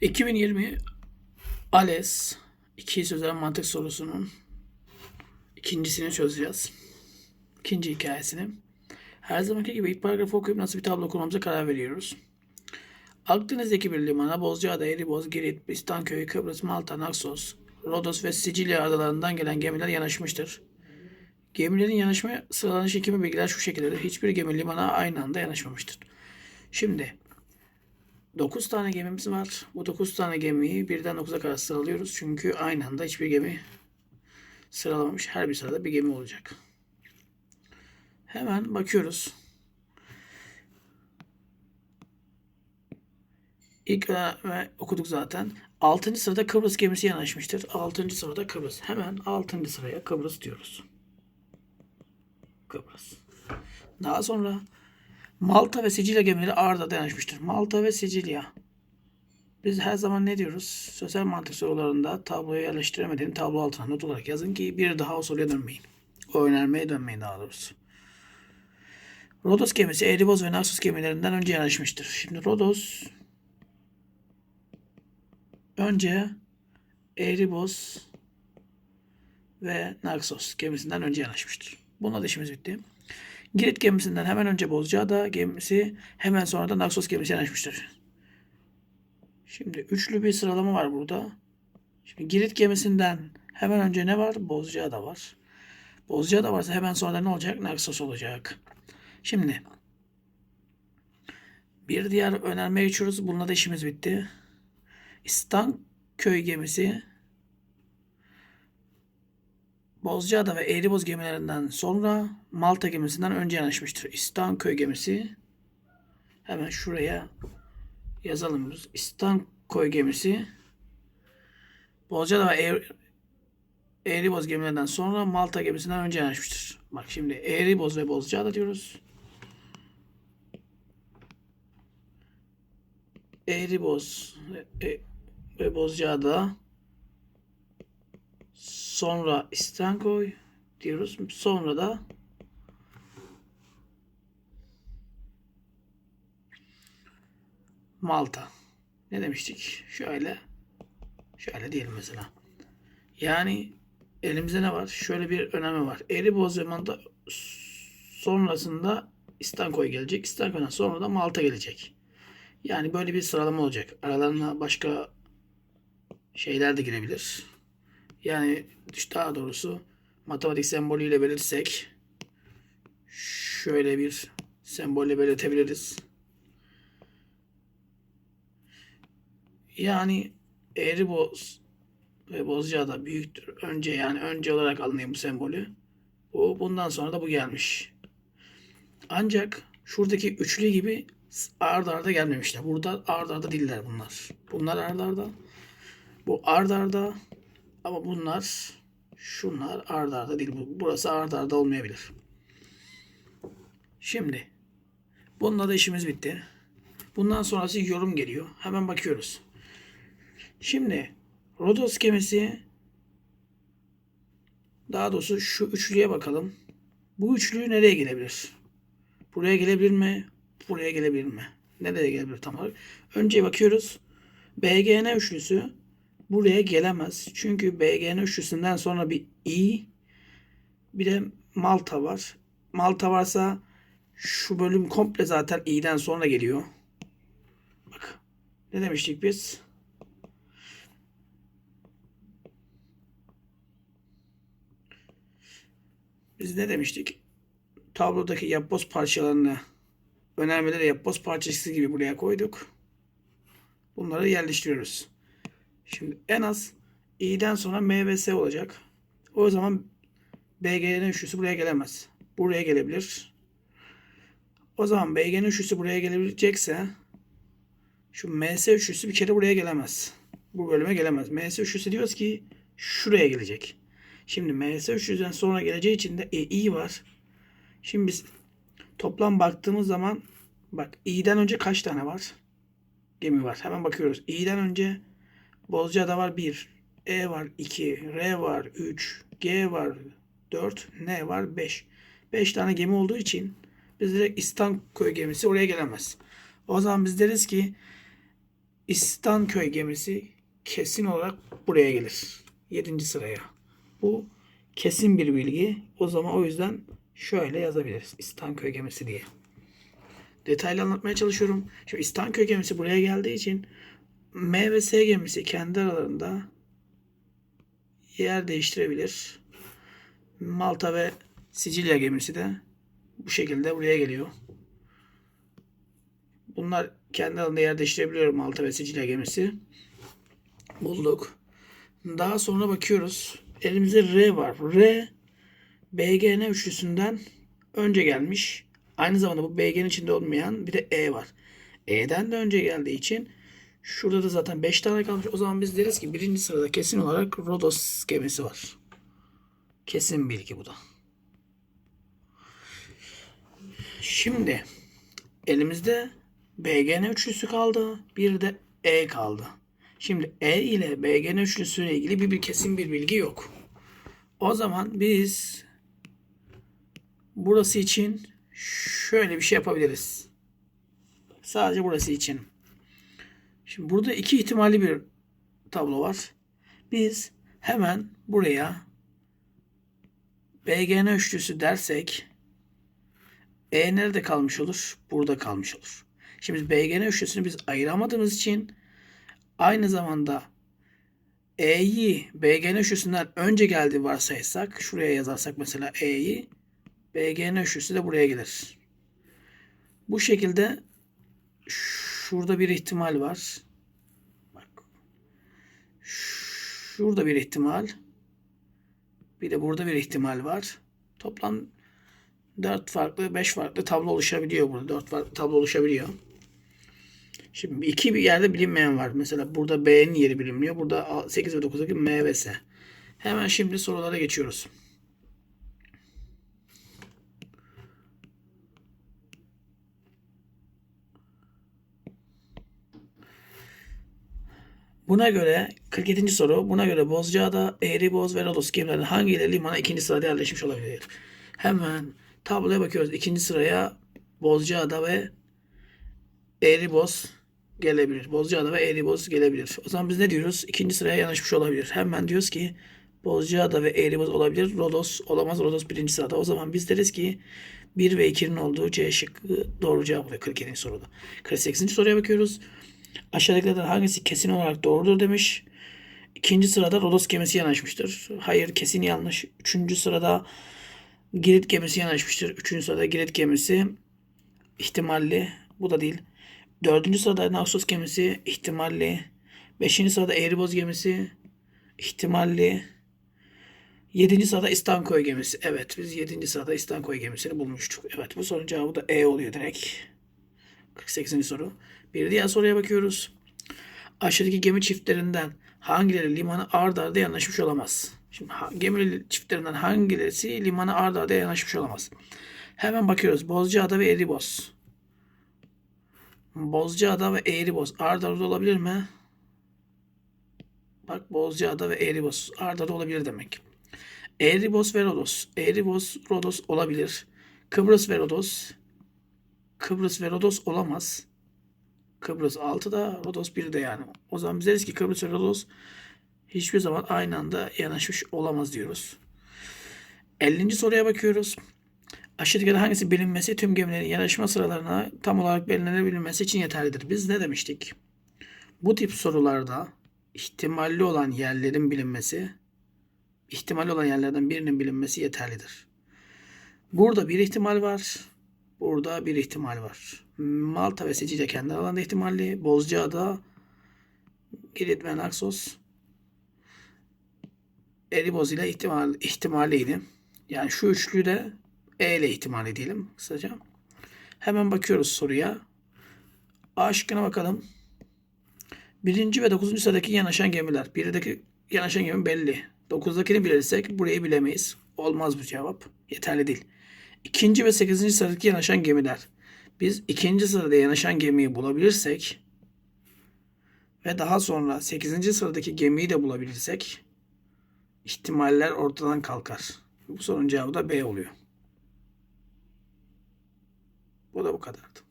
2020 ALES 2 sözel mantık sorusunun ikincisini çözeceğiz. İkinci hikayesini. Her zamanki gibi ilk paragrafı okuyup nasıl bir tablo kurmamıza karar veriyoruz. Akdeniz'deki bir limana Bozcaada, Eriboz, Girit, İstanköy, Kıbrıs, Malta, Naxos, Rodos ve Sicilya adalarından gelen gemiler yanaşmıştır. Gemilerin yanaşma sıralanışı kimi bilgiler şu şekildedir. Hiçbir gemi limana aynı anda yanaşmamıştır. Şimdi 9 tane gemimiz var. Bu 9 tane gemiyi birden 9'a kadar sıralıyoruz. Çünkü aynı anda hiçbir gemi sıralamamış. Her bir sırada bir gemi olacak. Hemen bakıyoruz. İlk ve okuduk zaten. 6. sırada Kıbrıs gemisi yanaşmıştır. 6. sırada Kıbrıs. Hemen 6. sıraya Kıbrıs diyoruz. Kıbrıs. Daha sonra Malta ve Sicilya gemileri Arda'da yanaşmıştır. Malta ve Sicilya. Biz her zaman ne diyoruz? Sosyal mantık sorularında tabloya yerleştiremediğim tablo altına not olarak yazın ki bir daha o soruya dönmeyin. O önermeye dönmeyin daha doğrusu. Rodos gemisi Eriboz ve Naxos gemilerinden önce yanaşmıştır. Şimdi Rodos önce Eriboz ve Naxos gemisinden önce yanaşmıştır. Bununla da işimiz bitti. Girit gemisinden hemen önce Bozcaada gemisi hemen sonra da Naxos gemisi yanaşmıştır. Şimdi üçlü bir sıralama var burada. Şimdi Girit gemisinden hemen önce ne var? Bozcaada var. Bozcaada varsa hemen sonra ne olacak? Naxos olacak. Şimdi bir diğer önermeye geçiyoruz. Bununla da işimiz bitti. İstanköy gemisi Bozcaada ve Eğriboz gemilerinden sonra Malta gemisinden önce yanaşmıştır. İstanköy gemisi hemen şuraya yazalım biz. İstanköy gemisi Bozcaada ve Eğri- Eğriboz gemilerinden sonra Malta gemisinden önce yanaşmıştır. Bak şimdi Eğriboz ve Bozcaada diyoruz. Eğriboz ve, e- ve Bozcaada Sonra İstankoy diyoruz. Sonra da Malta. Ne demiştik? Şöyle şöyle diyelim mesela. Yani elimizde ne var? Şöyle bir önemi var. Eriboz ve Malta sonrasında İstankoy gelecek. İstankoy'dan sonra da Malta gelecek. Yani böyle bir sıralama olacak. Aralarına başka şeyler de girebilir. Yani daha doğrusu matematik sembolüyle belirtsek şöyle bir sembolle belirtebiliriz. Yani eğri boz ve bozcaada büyüktür. Önce yani önce olarak alınayım bu sembolü. Bu bundan sonra da bu gelmiş. Ancak şuradaki üçlü gibi ard arda gelmemişler. Burada ard arda değiller bunlar. Bunlar ard arda. Bu ard arda ama bunlar şunlar ard arda değil. Burası ard arda olmayabilir. Şimdi bununla da işimiz bitti. Bundan sonrası yorum geliyor. Hemen bakıyoruz. Şimdi Rodos gemisi daha doğrusu şu üçlüye bakalım. Bu üçlü nereye gelebilir? Buraya gelebilir mi? Buraya gelebilir mi? Nereye gelebilir tam olarak? Önce bakıyoruz. BGN üçlüsü buraya gelemez. Çünkü BGN üçlüsünden sonra bir I bir de Malta var. Malta varsa şu bölüm komple zaten i'den sonra geliyor. Bak ne demiştik biz? Biz ne demiştik? Tablodaki yapboz parçalarını önermeleri yapboz parçası gibi buraya koyduk. Bunları yerleştiriyoruz. Şimdi en az i'den sonra m ve s olacak. O zaman BG'nin üçlüsü buraya gelemez. Buraya gelebilir. O zaman BG'nin üçlüsü buraya gelebilecekse şu MS üçlüsü bir kere buraya gelemez. Bu bölüme gelemez. MS üçlüsü diyoruz ki şuraya gelecek. Şimdi MS üçlüsüden sonra geleceği için de EI var. Şimdi biz toplam baktığımız zaman bak i'den önce kaç tane var? Gemi var. Hemen bakıyoruz. i'den önce Bozcaada var 1. E var 2. R var 3. G var 4. N var 5. 5 tane gemi olduğu için biz direkt İstanköy gemisi oraya gelemez. O zaman biz deriz ki İstanköy gemisi kesin olarak buraya gelir. 7. sıraya. Bu kesin bir bilgi. O zaman o yüzden şöyle yazabiliriz. İstanköy gemisi diye. Detaylı anlatmaya çalışıyorum. Şimdi İstanköy gemisi buraya geldiği için M ve S gemisi kendi aralarında yer değiştirebilir. Malta ve Sicilya gemisi de bu şekilde buraya geliyor. Bunlar kendi alanında yer değiştirebiliyor Malta ve Sicilya gemisi. Bulduk. Daha sonra bakıyoruz. Elimizde R var. R BGN üçlüsünden önce gelmiş. Aynı zamanda bu BG'nin içinde olmayan bir de E var. E'den de önce geldiği için şurada da zaten 5 tane kalmış. O zaman biz deriz ki birinci sırada kesin olarak Rodos gemisi var. Kesin bilgi bu da. Şimdi elimizde BGN üçlüsü kaldı. Bir de E kaldı. Şimdi E ile BGN üçlüsüyle ilgili bir, bir kesin bir bilgi yok. O zaman biz burası için şöyle bir şey yapabiliriz. Sadece burası için. Şimdi burada iki ihtimalli bir tablo var. Biz hemen buraya BGN üçlüsü dersek E nerede kalmış olur? Burada kalmış olur. Şimdi BGN üçlüsünü biz ayıramadığımız için aynı zamanda E'yi BGN üçlüsünden önce geldi varsaysak şuraya yazarsak mesela E'yi BGN üçlüsü de buraya gelir. Bu şekilde şurada bir ihtimal var. Bak. Şurada bir ihtimal. Bir de burada bir ihtimal var. Toplam 4 farklı, 5 farklı tablo oluşabiliyor burada. 4 farklı tablo oluşabiliyor. Şimdi iki bir yerde bilinmeyen var. Mesela burada B'nin yeri bilinmiyor. Burada 8 ve 9'daki M ve S. Hemen şimdi sorulara geçiyoruz. Buna göre 47. soru. Buna göre Bozcaada, Eğriboz ve Rodos gemilerden hangileri limana ikinci sırada yerleşmiş olabilir? Hemen tabloya bakıyoruz. İkinci sıraya Bozcaada ve Eğriboz gelebilir. Bozcaada ve Eğriboz gelebilir. O zaman biz ne diyoruz? İkinci sıraya yanaşmış olabilir. Hemen diyoruz ki Bozcaada ve Eğriboz olabilir. Rodos olamaz. Rodos birinci sırada. O zaman biz deriz ki 1 ve 2'nin olduğu C şıkkı doğru cevap oluyor 47. soruda. 48. soruya bakıyoruz. Aşağıdakilerden hangisi kesin olarak doğrudur demiş. İkinci sırada Rodos gemisi yanaşmıştır. Hayır kesin yanlış. Üçüncü sırada Girit gemisi yanaşmıştır. Üçüncü sırada Girit gemisi ihtimalli. Bu da değil. Dördüncü sırada Naxos gemisi ihtimalli. Beşinci sırada Eğriboz gemisi ihtimalli. Yedinci sırada İstankoy gemisi. Evet biz yedinci sırada İstankoy gemisini bulmuştuk. Evet bu sorunun cevabı da E oluyor direkt. 48. soru. Bir diğer soruya bakıyoruz. Aşağıdaki gemi çiftlerinden hangileri limana ard arda yanaşmış olamaz? Şimdi gemi çiftlerinden hangileri limana ard arda yanaşmış olamaz? Hemen bakıyoruz. Bozcaada ve Eğriboz. Bozcaada ve Eğriboz ard arda olabilir mi? Bak Bozcaada ve Eğriboz ard arda olabilir demek. Eğriboz ve Rodos. Eğriboz, Rodos olabilir. Kıbrıs ve Rodos. Kıbrıs ve Rodos olamaz. Kıbrıs 6'da, Rodos 1'de yani. O zaman biz deriz ki Kıbrıs ve Rodos hiçbir zaman aynı anda yanaşmış olamaz diyoruz. 50. soruya bakıyoruz. Aşağıdakilerden hangisi bilinmesi tüm gemilerin yanaşma sıralarına tam olarak belirlenebilmesi için yeterlidir? Biz ne demiştik? Bu tip sorularda ihtimalli olan yerlerin bilinmesi, ihtimalli olan yerlerden birinin bilinmesi yeterlidir. Burada bir ihtimal var. Burada bir ihtimal var. Malta ve Sicilya kendi aralarında ihtimalli. Bozcaada, Girit ve Naxos Eriboz ile ihtimal, ihtimalliydi. Yani şu üçlü de E ile ihtimali diyelim kısaca. Hemen bakıyoruz soruya. A şıkkına bakalım. Birinci ve dokuzuncu sıradaki yanaşan gemiler. Birdeki yanaşan gemi belli. Dokuzdakini bilirsek burayı bilemeyiz. Olmaz bu cevap. Yeterli değil. İkinci ve sekizinci sıradaki yanaşan gemiler. Biz ikinci sırada yanaşan gemiyi bulabilirsek ve daha sonra 8. sıradaki gemiyi de bulabilirsek ihtimaller ortadan kalkar. Bu sorunun cevabı da B oluyor. Bu da bu kadardı.